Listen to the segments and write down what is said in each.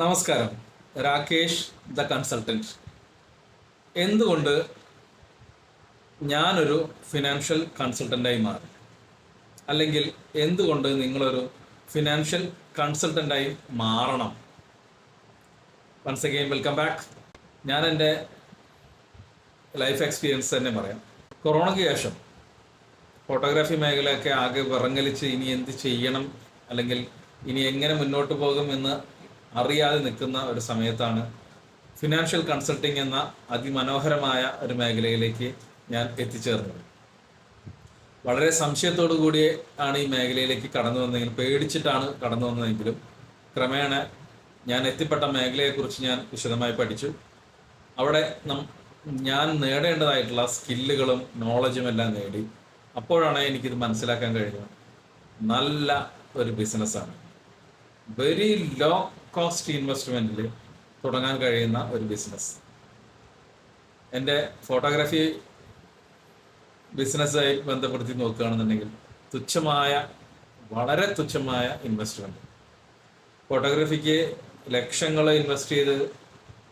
നമസ്കാരം. Rakesh the consultant എന്തുകൊണ്ട് ഞാനൊരു ഫിനാൻഷ്യൽ കൺസൾട്ടന്റായി മാറി? അല്ലെങ്കിൽ എന്തുകൊണ്ട് നിങ്ങളൊരു ഫിനാൻഷ്യൽ കൺസൾട്ടന്റായി മാറണം? വൺസ് അഗെയിൻ വെൽക്കം ബാക്ക് ഞാൻ എന്റെ ലൈഫ് എക്സ്പീരിയൻസ് തന്നെ പറയാം. കൊറോണയ്ക്ക് ശേഷം ഫോട്ടോഗ്രാഫി മേഖലയൊക്കെ ആകെ വിറങ്ങലിച്ച് ഇനി എന്ത് ചെയ്യണം? അല്ലെങ്കിൽ ഇനി എങ്ങനെ മുന്നോട്ട് പോകും എന്ന് അറിയാതെ നിൽക്കുന്ന ഒരു സമയത്താണ് ഫിനാൻഷ്യൽ കൺസൾട്ടിംഗ് എന്ന അതിമനോഹരമായ ഒരു മേഖലയിലേക്ക് ഞാൻ എത്തിച്ചേർന്നത്. വളരെ സംശയത്തോടു കൂടി ആണ് ഈ മേഖലയിലേക്ക് കടന്നു വന്നതെങ്കിലും പേടിച്ചിട്ടാണ് കടന്നു വന്നതെങ്കിലും ക്രമേണ ഞാൻ എത്തിപ്പെട്ട മേഖലയെക്കുറിച്ച് ഞാൻ വിശദമായി പഠിച്ചു. അവിടെ ഞാൻ നേടേണ്ടതായിട്ടുള്ള സ്കില്ലുകളും നോളജും എല്ലാം നേടി. അപ്പോഴാണ് എനിക്കിത് മനസ്സിലാക്കാൻ കഴിഞ്ഞത്. നല്ല ഒരു ബിസിനസ്സാണ് വെരി ലോ കോസ്റ്റ് ഇൻവെസ്റ്റ്മെന്റിൽ തുടങ്ങാൻ കഴിയുന്ന ഒരു ബിസിനസ് എന്റെ ഫോട്ടോഗ്രാഫി ബിസിനസ്സായി ബന്ധപ്പെടുത്തി നോക്കുകയാണെന്നുണ്ടെങ്കിൽ തുച്ഛമായ വളരെ തുച്ഛമായ ഇൻവെസ്റ്റ്മെന്റ് ഫോട്ടോഗ്രാഫിക്ക് ലക്ഷങ്ങൾ ഇൻവെസ്റ്റ് ചെയ്ത്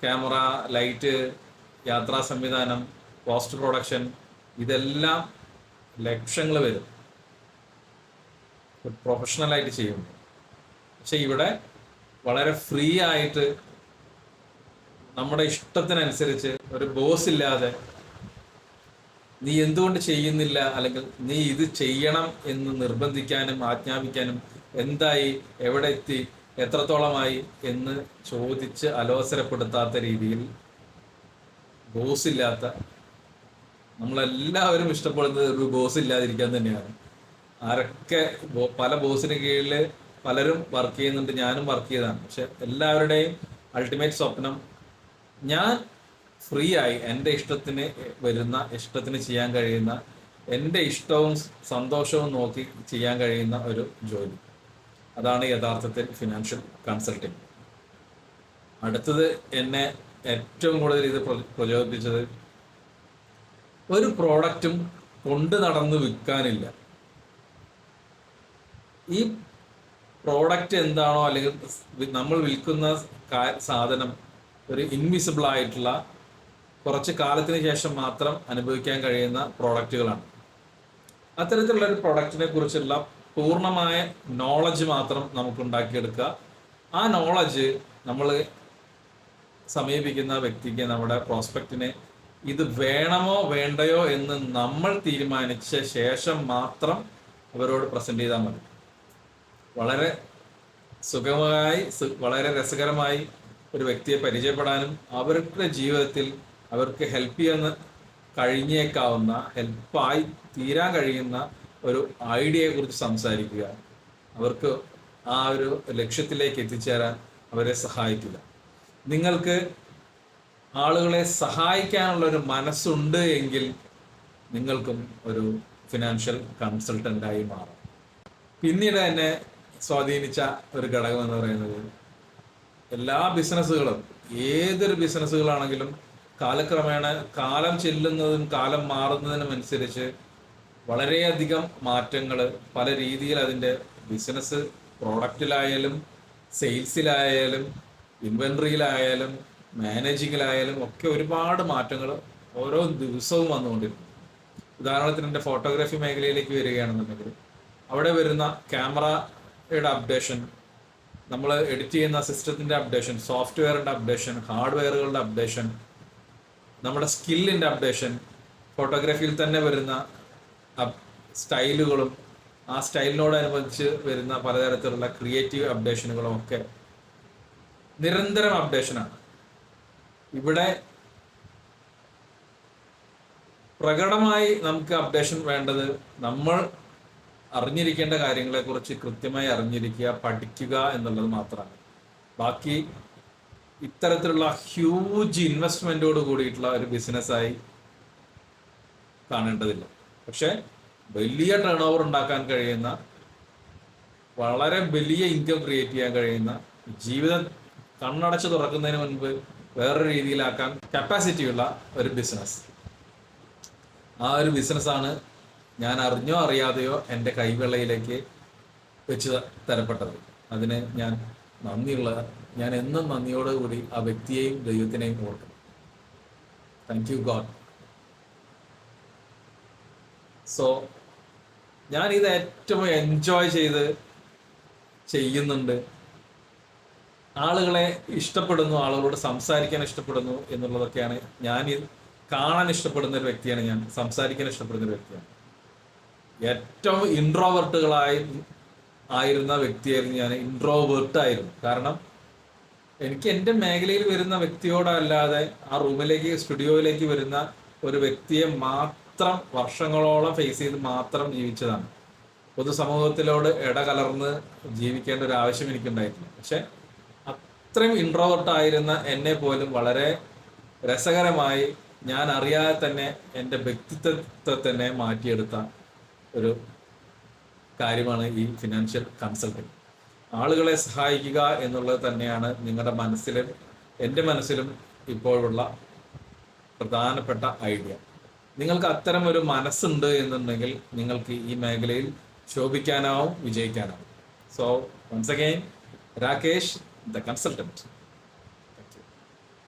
ക്യാമറ ലൈറ്റ് യാത്രാ സംവിധാനം പോസ്റ്റ് പ്രൊഡക്ഷൻ ഇതെല്ലാം ലക്ഷങ്ങൾ വരും. പ്രൊഫഷണലായിട്ട് ചെയ്യുമ്പോൾ. പക്ഷെ ഇവിടെ വളരെ ഫ്രീ ആയിട്ട് നമ്മുടെ ഇഷ്ടത്തിനനുസരിച്ച് ഒരു ബോസ് ഇല്ലാതെ നീ എന്തുകൊണ്ട് ചെയ്യുന്നില്ല? അല്ലെങ്കിൽ നീ ഇത് ചെയ്യണം എന്ന് നിർബന്ധിക്കാനും ആജ്ഞാപിക്കാനും എന്തായി? എവിടെ എത്തി? എത്രത്തോളമായി? എന്ന് ചോദിച്ച് അലോസരപ്പെടുത്താത്ത രീതിയിൽ ബോസ് ഇല്ലാത്ത നമ്മളെല്ലാവരും ഇഷ്ടപ്പെടുന്നത് ഒരു ബോസ് ഇല്ലാതിരിക്കാൻ തന്നെയാണ്. ആരൊക്കെ പല ബോസിന് കീഴിൽ പലരും വർക്ക് ചെയ്യുന്നുണ്ട് ഞാനും വർക്ക് ചെയ്തതാണ്. പക്ഷെ എല്ലാവരുടെയും അൾട്ടിമേറ്റ് സ്വപ്നം ഞാൻ ഫ്രീ ആയി എന്റെ ഇഷ്ടത്തിന് വരുന്ന ഇഷ്ടത്തിന് ചെയ്യാൻ കഴിയുന്ന എന്റെ ഇഷ്ടവും സന്തോഷവും നോക്കി ചെയ്യാൻ കഴിയുന്ന ഒരു ജോലി. അതാണ് യഥാർത്ഥത്തിൽ ഫിനാൻഷ്യൽ കൺസൾട്ടിങ് അടുത്തത് എന്നെ ഏറ്റവും കൂടുതൽ ഇത് പ്രചോദിപ്പിച്ചത് ഒരു പ്രോഡക്റ്റും കൊണ്ട് നടന്ന് വിൽക്കാനില്ല. ഈ പ്രോഡക്റ്റ് എന്താണോ അല്ലെങ്കിൽ നമ്മൾ വിൽക്കുന്ന സാധനം ഒരു ഇൻവിസിബിൾ ആയിട്ടുള്ള കുറച്ച് കാലത്തിന് ശേഷം മാത്രം അനുഭവിക്കാൻ കഴിയുന്ന പ്രോഡക്റ്റുകളാണ്. അത്തരത്തിലുള്ള ഒരു പ്രോഡക്റ്റിനെ കുറിച്ചുള്ള പൂർണമായ നോളജ് മാത്രം നമുക്ക് ഉണ്ടാക്കിയെടുക്കുക ആ നോളജ് നമ്മൾ സമീപിക്കുന്ന വ്യക്തിക്ക് നമ്മുടെ പ്രോസ്പെക്റ്റിനെ ഇത് വേണമോ വേണ്ടയോ എന്ന് നമ്മൾ തീരുമാനിച്ച ശേഷം മാത്രം അവരോട് പ്രസന്റ് ചെയ്താൽ മതി. വളരെ സുഖമായി വളരെ രസകരമായി ഒരു വ്യക്തിയെ പരിചയപ്പെടാനും അവരുടെ ജീവിതത്തിൽ അവർക്ക് ഹെൽപ്പ് ചെയ്യുന്ന കഴിഞ്ഞേക്കാവുന്ന ഹെൽപ്പായി തീരാൻ കഴിയുന്ന ഒരു ഐഡിയയെ കുറിച്ച് സംസാരിക്കുക. അവർക്ക് ആ ഒരു ലക്ഷ്യത്തിലേക്ക് എത്തിച്ചേരാൻ അവരെ സഹായിക്കുക നിങ്ങൾക്ക് ആളുകളെ സഹായിക്കാനുള്ള ഒരു മനസ്സുണ്ട് എങ്കിൽ നിങ്ങൾക്കും ഒരു ഫിനാൻഷ്യൽ കൺസൾട്ടന്റായി മാറും. പിന്നീട് എന്നെ സ്വാധീനിച്ച ഒരു ഘടകം എന്ന് പറയുന്നത് എല്ലാ ബിസിനസ്സുകളും ഏതൊരു ബിസിനസ്സുകളാണെങ്കിലും കാലക്രമേണ കാലം ചെല്ലുന്നതും കാലം മാറുന്നതിനും അനുസരിച്ച് വളരെയധികം മാറ്റങ്ങൾ പല രീതിയിൽ അതിന്റെ ബിസിനസ് പ്രോഡക്റ്റിലായാലും സെയിൽസിലായാലും ഇൻവെൻട്രിയിലായാലും മാനേജിങ്ങിലായാലും ഒക്കെ ഒരുപാട് മാറ്റങ്ങൾ ഓരോ ദിവസവും വന്നുകൊണ്ടിരുന്നു ഉദാഹരണത്തിന് എന്റെ ഫോട്ടോഗ്രാഫി മേഖലയിലേക്ക് വരികയാണെന്നുണ്ടെങ്കിൽ അവിടെ വരുന്ന ക്യാമറയുടെ അപ്ഡേഷൻ നമ്മൾ എഡിറ്റ് ചെയ്യുന്ന സിസ്റ്റത്തിന്റെ അപ്ഡേഷൻ സോഫ്റ്റ്വെയറിന്റെ അപ്ഡേഷൻ ഹാർഡ്വെയറുകളുടെ അപ്ഡേഷൻ നമ്മുടെ സ്കില്ലിന്റെ അപ്ഡേഷൻ ഫോട്ടോഗ്രാഫിയിൽ തന്നെ വരുന്ന സ്റ്റൈലുകളും ആ സ്റ്റൈലിനോടനുബന്ധിച്ച് വരുന്ന പലതരത്തിലുള്ള ക്രിയേറ്റീവ് അപ്ഡേഷനുകളും ഒക്കെ നിരന്തരം അപ്ഡേഷനാണ് ഇവിടെ പ്രകടമായി നമുക്ക് അപ്ഡേഷൻ വേണ്ടത് നമ്മൾ അറിഞ്ഞിരിക്കേണ്ട കാര്യങ്ങളെക്കുറിച്ച് കൃത്യമായി അറിഞ്ഞിരിക്കുക പഠിക്കുക എന്നുള്ളത് മാത്രമാണ്. ബാക്കി ഇത്തരത്തിലുള്ള ഹ്യൂജ് ഇൻവെസ്റ്റ്മെന്റോട് കൂടിയിട്ടുള്ള ഒരു ബിസിനസ്സായി കാണേണ്ടതില്ല. പക്ഷെ വലിയ ടേൺ ഓവർ ഉണ്ടാക്കാൻ കഴിയുന്ന വളരെ വലിയ ഇൻകം ക്രിയേറ്റ് ചെയ്യാൻ കഴിയുന്ന ജീവിതം കണ്ണടച്ച് തുറക്കുന്നതിന് മുൻപ് വേറൊരു രീതിയിലാക്കാൻ കപ്പാസിറ്റിയുള്ള ഒരു ബിസിനസ് ആ ഒരു ബിസിനസ്സാണ് ഞാൻ അറിഞ്ഞോ അറിയാതെയോ എന്റെ കൈവെള്ളയിലേക്ക് വെച്ച് തരപ്പെട്ടത്. അതിന് ഞാൻ നന്ദിയുള്ള ഞാൻ എന്നും നന്ദിയോടുകൂടി ആ വ്യക്തിയെയും ദൈവത്തിനെയും ഓർക്കും താങ്ക് യു ഗോഡ് സോ ഞാൻ ഇത് ഏറ്റവും എൻജോയ് ചെയ്ത് ചെയ്യുന്നുണ്ട്. ആളുകളെ ഇഷ്ടപ്പെടുന്നു ആളുകളോട് സംസാരിക്കാൻ ഇഷ്ടപ്പെടുന്നു എന്നുള്ളതൊക്കെയാണ് ഞാൻ കാണാൻ ഇഷ്ടപ്പെടുന്ന ഒരു വ്യക്തിയാണ് ഞാൻ സംസാരിക്കാൻ ഇഷ്ടപ്പെടുന്ന ഒരു വ്യക്തിയാണ്. ഏറ്റവും ഇൻട്രോവേർട്ടുകളായി ആയിരുന്ന വ്യക്തിയായിരുന്നു ഞാൻ. ഇൻട്രോവേർട്ട് ആയിരുന്നു. കാരണം എനിക്ക് എന്റെ മേഖലയിൽ വരുന്ന വ്യക്തിയോടല്ലാതെ ആ റൂമിലേക്ക് സ്റ്റുഡിയോയിലേക്ക് വരുന്ന ഒരു വ്യക്തിയെ മാത്രം വർഷങ്ങളോളം ഫേസ് ചെയ്ത് മാത്രം ജീവിച്ചതാണ്. പൊതുസമൂഹത്തിലോട് ഇടകലർന്ന് ജീവിക്കേണ്ട ഒരു ആവശ്യം എനിക്കുണ്ടായിട്ടില്ല. പക്ഷെ അത്രയും ഇൻട്രോവേർട്ട് ആയിരുന്ന എന്നെ പോലും വളരെ രസകരമായി ഞാൻ അറിയാതെ തന്നെ എന്റെ വ്യക്തിത്വത്തെ തന്നെ മാറ്റിയെടുത്ത ഒരു കാര്യമാണ് ഈ ഫിനാൻഷ്യൽ കൺസൾട്ടിങ് ആളുകളെ സഹായിക്കുക എന്നുള്ളത് തന്നെയാണ് നിങ്ങളുടെ മനസ്സിലും എന്റെ മനസ്സിലും ഇപ്പോഴുള്ള പ്രധാനപ്പെട്ട ഐഡിയ നിങ്ങൾക്ക് അത്തരം ഒരു മനസ്സുണ്ട് എന്നുണ്ടെങ്കിൽ നിങ്ങൾക്ക് ഈ മേഖലയിൽ ശോഭിക്കാനാവും വിജയിക്കാനാവും. So once again Rakesh the consultant